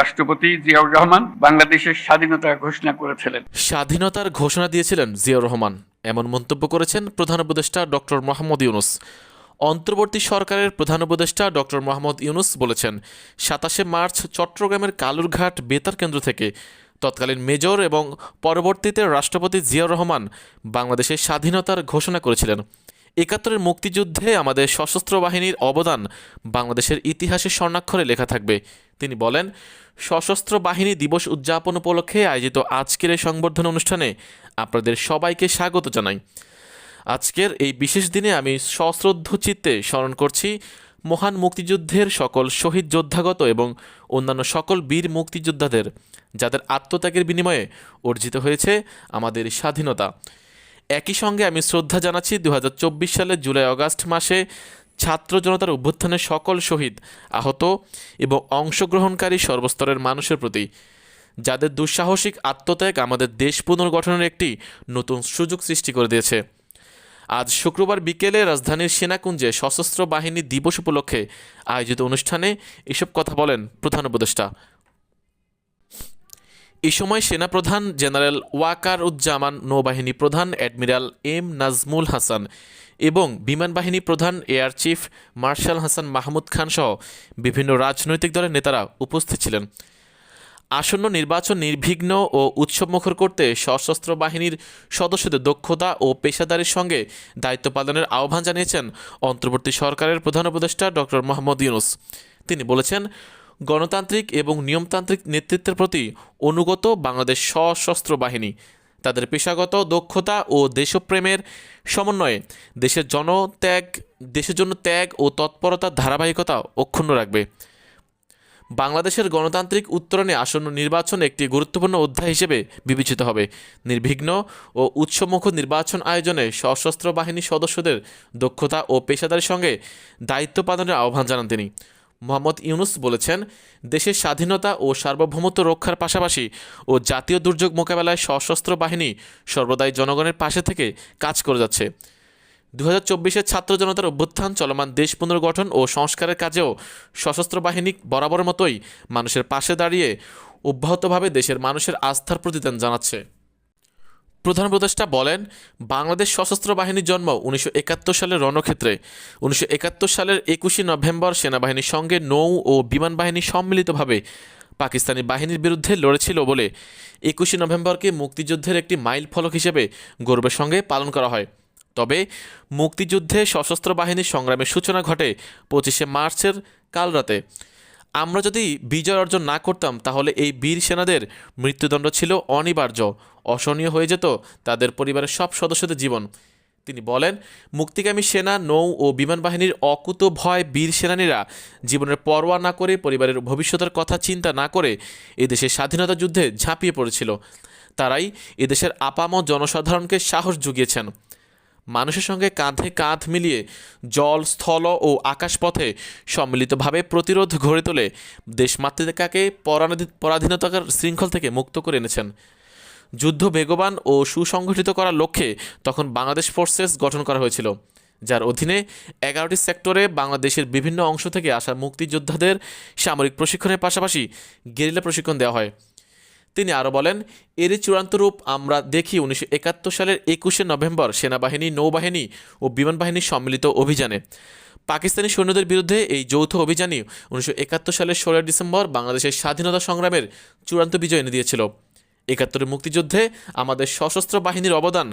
রাষ্ট্রপতি জিয়াউর রহমান বাংলাদেশের স্বাধীনতা ঘোষণা করেছিলেন। স্বাধীনতার ঘোষণা দিয়েছিলেন জিয়াউর রহমান। এমন মন্তব্য করেছেন প্রধান উপদেষ্টা ডক্টর মোহাম্মদ ইউনুস। অন্তর্বর্তী সরকারের প্রধান উপদেষ্টা ডক্টর মোহাম্মদ ইউনুস বলেছেন, সাতাশে মার্চ চট্টগ্রামের কালুরঘাট বেতার কেন্দ্র থেকে তৎকালীন মেজর এবং পরবর্তীতে রাষ্ট্রপতি জিয়াউর রহমান বাংলাদেশের স্বাধীনতার ঘোষণা করেছিলেন। একাত্তরের মুক্তিযুদ্ধে আমাদের সশস্ত্র বাহিনীর অবদান বাংলাদেশের ইতিহাসে স্বর্ণাক্ষরে লেখা থাকবে। তিনি বলেন, সশস্ত্র বাহিনী দিবস উদযাপন উপলক্ষে আয়োজিত আজকের এই সংবর্ধনা অনুষ্ঠানে আপনাদের সবাইকে স্বাগত জানাই। আজকের এই বিশেষ দিনে আমি সশ্রদ্ধ চিত্তে স্মরণ করছি মহান মুক্তিযুদ্ধের সকল শহীদ যোদ্ধাগত এবং অন্যান্য সকল বীর মুক্তিযোদ্ধাদের, যাদের আত্মত্যাগের বিনিময়ে অর্জিত হয়েছে আমাদের স্বাধীনতা। একই সঙ্গে আমি শ্রদ্ধা জানাচ্ছি দু সালে জুলাই অগাস্ট মাসে ছাত্র জনতার অভ্যুত্থানের সকল শহীদ, আহত এবং অংশগ্রহণকারী সর্বস্তরের মানুষের প্রতি। যাদের দুঃসাহসিক আত্মত্যাগ আমাদের দেশ পুনর্গঠনের একটি নতুন সুযোগ সৃষ্টি করে দিয়েছে। আজ শুক্রবার বিকেলে রাজধানীর সেনাকুঞ্জে সশস্ত্র বাহিনী দিবস উপলক্ষে আয়োজিত অনুষ্ঠানে এসব কথা বলেন প্রধান উপদেষ্টা। এ সময় সেনাপ্রধান জেনারেল ওয়াকার উজ্জামান নৌবাহিনী প্রধান অ্যাডমিরাল এম নাজমুল হাসান এবং বিমান বাহিনী প্রধান air chief marshal Hasan Mahmud Khan সহ বিভিন্ন রাজনৈতিক দলের নেতারা উপস্থিত ছিলেন। আসন্ন নির্বাচন নির্বিঘ্ন ও উৎসবমুখর করতে সশস্ত্র বাহিনীর সদস্যদের দক্ষতা ও পেশাদারির সঙ্গে দায়িত্ব পালনের আহ্বান জানিয়েছেন অন্তর্বর্তী সরকারের প্রধান উপদেষ্টা ডক্টর মোহাম্মদ ইউনুস। তিনি বলেছেন গণতান্ত্রিক এবং নিয়মতান্ত্রিক নেতৃত্বের প্রতি অনুগত বাংলাদেশ সশস্ত্র বাহিনী, তাদের পেশাগত দক্ষতা ও দেশপ্রেমের সমন্বয়ে দেশের জনত্যাগ, দেশের জন্য ত্যাগ ও তৎপরতার ধারাবাহিকতা অক্ষুণ্ণ রাখবে। বাংলাদেশের গণতান্ত্রিক উত্তরণে আসন্ন নির্বাচন একটি গুরুত্বপূর্ণ অধ্যায় হিসেবে বিবেচিত হবে। নির্বিঘ্ন ও উৎসমুখ নির্বাচন আয়োজনে সশস্ত্র বাহিনীর সদস্যদের দক্ষতা ও পেশাদারের সঙ্গে দায়িত্ব পালনের আহ্বান জানান তিনি। মোহাম্মদ ইউনুস বলেছেন, দেশের স্বাধীনতা ও সার্বভৌমত্ব রক্ষার পাশাপাশি ও জাতীয় দুর্যোগ মোকাবেলায় সশস্ত্র বাহিনী সর্বদাই জনগণের পাশে থেকে কাজ করে যাচ্ছে। দু হাজার চব্বিশের ছাত্র জনতার অভ্যুত্থান, চলমান দেশ পুনর্গঠন ও সংস্কারের কাজেও সশস্ত্র বাহিনী বরাবর মতোই মানুষের পাশে দাঁড়িয়ে অব্যাহতভাবে দেশের মানুষের আস্থার প্রতিদান জানাচ্ছে। প্রধান উপদেষ্টা বলেন, বাংলাদেশ সশস্ত্র বাহিনীর জন্ম উনিশশো একাত্তর সালের রণক্ষেত্রে। উনিশশো একাত্তর সালের একুশে নভেম্বর সেনাবাহিনীর সঙ্গে নৌ ও বিমান বাহিনী সম্মিলিতভাবে পাকিস্তানি বাহিনীর বিরুদ্ধে লড়েছিল বলে একুশে নভেম্বরকে মুক্তিযুদ্ধের একটি মাইল ফলক হিসেবে গর্বের সঙ্গে পালন করা হয়। তবে মুক্তিযুদ্ধে সশস্ত্র বাহিনীর সংগ্রামের সূচনা ঘটে পঁচিশে মার্চের কাল রাতে। আমরা যদি বিজয় অর্জন না করতাম, তাহলে এই বীর সেনাদের মৃত্যুদণ্ড ছিল অনিবার্য। অসহনীয় হয়ে যেত তাদের পরিবারের সব সদস্যদের জীবন। তিনি বলেন, মুক্তিকামী সেনা, নৌ ও বিমান বাহিনীর অকুত ভয় বীর সেনানীরা জীবনের পরোয়া না করে, পরিবারের ভবিষ্যতের কথা চিন্তা না করে এদেশের স্বাধীনতা যুদ্ধে ঝাঁপিয়ে পড়েছিল। তারাই এদেশের আপাম জনসাধারণকে সাহস জুগিয়েছেন। মানুষের সঙ্গে কাঁধে কাঁধ মিলিয়ে জল, স্থল ও আকাশপথে সম্মিলিতভাবে প্রতিরোধ গড়ে তোলে দেশমাতৃকাকে পরাধী- পরাধীনতার শৃঙ্খল থেকে মুক্ত করে এনেছেন। যুদ্ধ বেগবান ও সুসংগঠিত করার লক্ষ্যে তখন বাংলাদেশ ফোর্সেস গঠন করা হয়েছিল, যার অধীনে এগারোটি সেক্টরে বাংলাদেশের বিভিন্ন অংশ থেকে আসা মুক্তিযোদ্ধাদের সামরিক প্রশিক্ষণের পাশাপাশি গেরিলা প্রশিক্ষণ দেওয়া হয়। তিনি আরও বলেন, এরই চূড়ান্ত রূপ আমরা দেখি উনিশশো একাত্তর সালের একুশে নভেম্বর সেনাবাহিনী, নৌবাহিনী ও বিমান বাহিনীর সম্মিলিত অভিযানে। পাকিস্তানি সৈন্যদের বিরুদ্ধে এই যৌথ অভিযানই উনিশশো একাত্তর সালের ষোলোই ডিসেম্বর বাংলাদেশের স্বাধীনতা সংগ্রামের চূড়ান্ত বিজয় এনে দিয়েছিল। একাত্তরের মুক্তিযুদ্ধে আমাদের সশস্ত্র বাহিনীর অবদান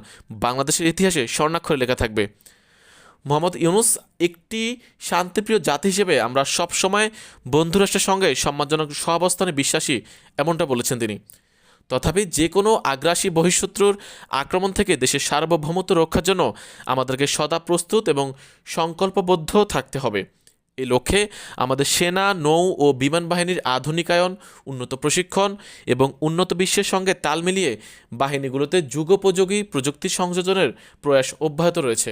বাংলাদেশের ইতিহাসে স্বর্ণাক্ষরে লেখা থাকবে। মোহাম্মদ ইউনুস একটি শান্তিপ্রিয় জাতি হিসেবে আমরা সবসময় বন্ধুরাষ্ট্রের সঙ্গে সম্মানজনক সহাবস্থানে বিশ্বাসী, এমনটা বলেছেন তিনি। তথাপি যে কোনো আগ্রাসী বহিঃশত্রুর আক্রমণ থেকে দেশের সার্বভৌমত্ব রক্ষার জন্য আমাদেরকে সদা প্রস্তুত এবং সংকল্পবদ্ধ থাকতে হবে। এই লক্ষ্যে আমাদের সেনা, নৌ ও বিমান বাহিনীর আধুনিকায়ন, উন্নত প্রশিক্ষণ এবং উন্নত বিশ্বের সঙ্গে তাল মিলিয়ে বাহিনীগুলোতে যুগোপযোগী প্রযুক্তি সংযোজনের প্রয়াস অব্যাহত রয়েছে।